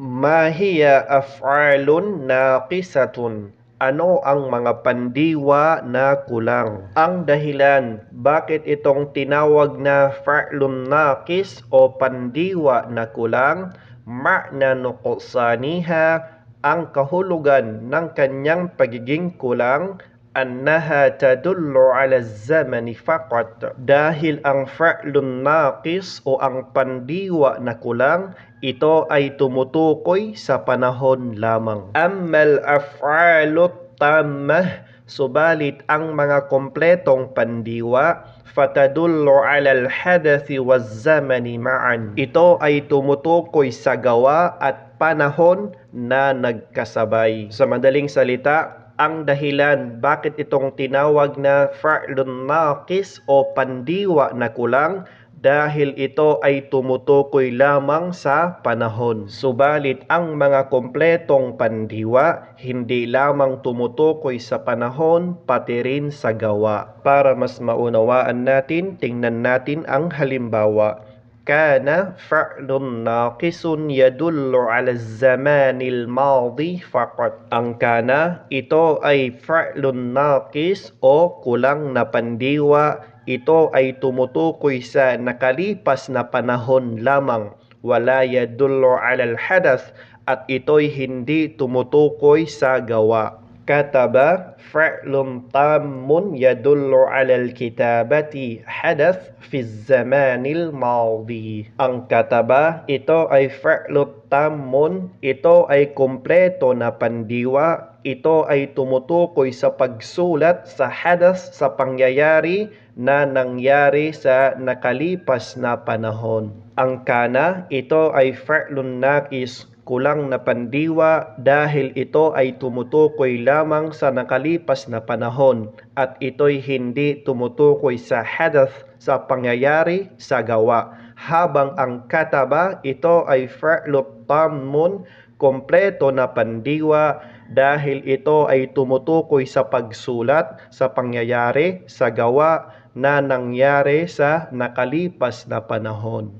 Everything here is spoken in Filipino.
Mahiya af'alun naqisatun. Ano ang mga pandiwa na kulang? Ang dahilan bakit itong tinawag na fa'lun naqis o pandiwa na kulang, ma'na nuqsaniha, ang kahulugan ng kanyang pagiging kulang annaha tadullu ala zamani faqat dahil ang fa'lun naqis o ang pandiwa na kulang ito ay tumutukoy sa panahon lamang ammal af'alu tammah subalit ang mga kompletong pandiwa fatadullu ala al-hadathi waz-zamani ma'an ito ay tumutukoy sa gawa at panahon na nagkasabay sa madaling salita ang dahilan bakit itong tinawag na fa'lun naqis o pandiwa na kulang dahil ito ay tumutukoy lamang sa panahon. Subalit ang mga kompletong pandiwa hindi lamang tumutukoy sa panahon pati rin sa gawa. Para mas maunawaan natin, tingnan natin ang halimbawa. كان فعل ناقص يدل على الزمان الماضي فقط. Ang kana, ito ay fa'lun naqis o kulang na pandiwa. Ito ay tumutukoy sa nakalipas na panahon lamang. Wala yadullu ala al-hadath at ito'y hindi tumutukoy sa gawa. Kataba fa'lun tammun yadullu ala al-kitabati hadath fi zamanil madi. Ang kataba, ito ay fa'lut tammun, ito ay kompleto na pandiwa, ito ay tumutukoy sa pagsulat sa hadath sa pangyayari na nangyari sa nakalipas na panahon. Ang kana, ito ay fa'lun naqis kulang na pandiwa dahil ito ay tumutukoy lamang sa nakalipas na panahon at ito'y hindi tumutukoy sa hadath sa pangyayari sa gawa. Habang ang kataba, ito ay fa'lut tammun, kompleto na pandiwa dahil ito ay tumutukoy sa pagsulat sa pangyayari sa gawa na nangyari sa nakalipas na panahon.